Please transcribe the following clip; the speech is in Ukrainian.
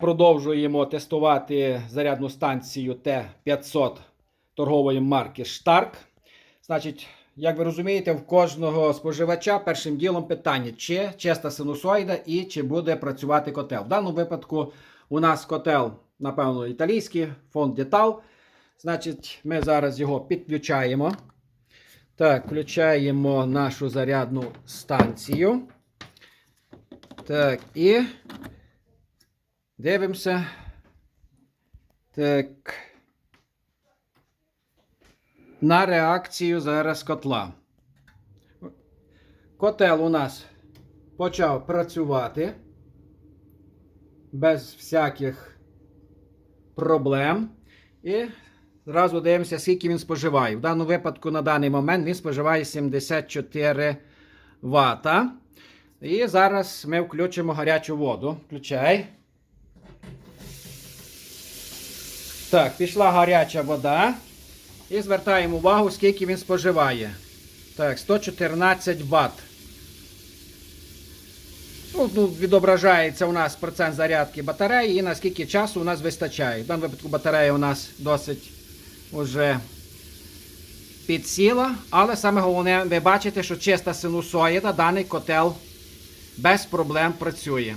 Продовжуємо тестувати зарядну станцію Т500 торгової марки Stark. Значить, як ви розумієте, в кожного споживача першим ділом питання, чи чиста синусоїда і чи буде працювати котел. В даному випадку у нас котел, напевно, італійський, фонд Детал. Значить, ми зараз його підключаємо. Так, включаємо нашу зарядну станцію. Так, і дивимося. Так. На реакцію зараз котла. Котел у нас почав працювати без всяких проблем. І зразу дивимося, скільки він споживає. В даному випадку на даний момент він споживає 74 Вт. І зараз ми включимо гарячу воду. Включай. Так, пішла гаряча вода. І звертаємо увагу, скільки він споживає. Так, 114 Вт. Ну, ну, відображається у нас процент зарядки батареї і наскільки часу у нас вистачає. В даному випадку батарея у нас досить уже підсіла. Але саме головне, ви бачите, що чиста синусоїда, даний котел без проблем працює.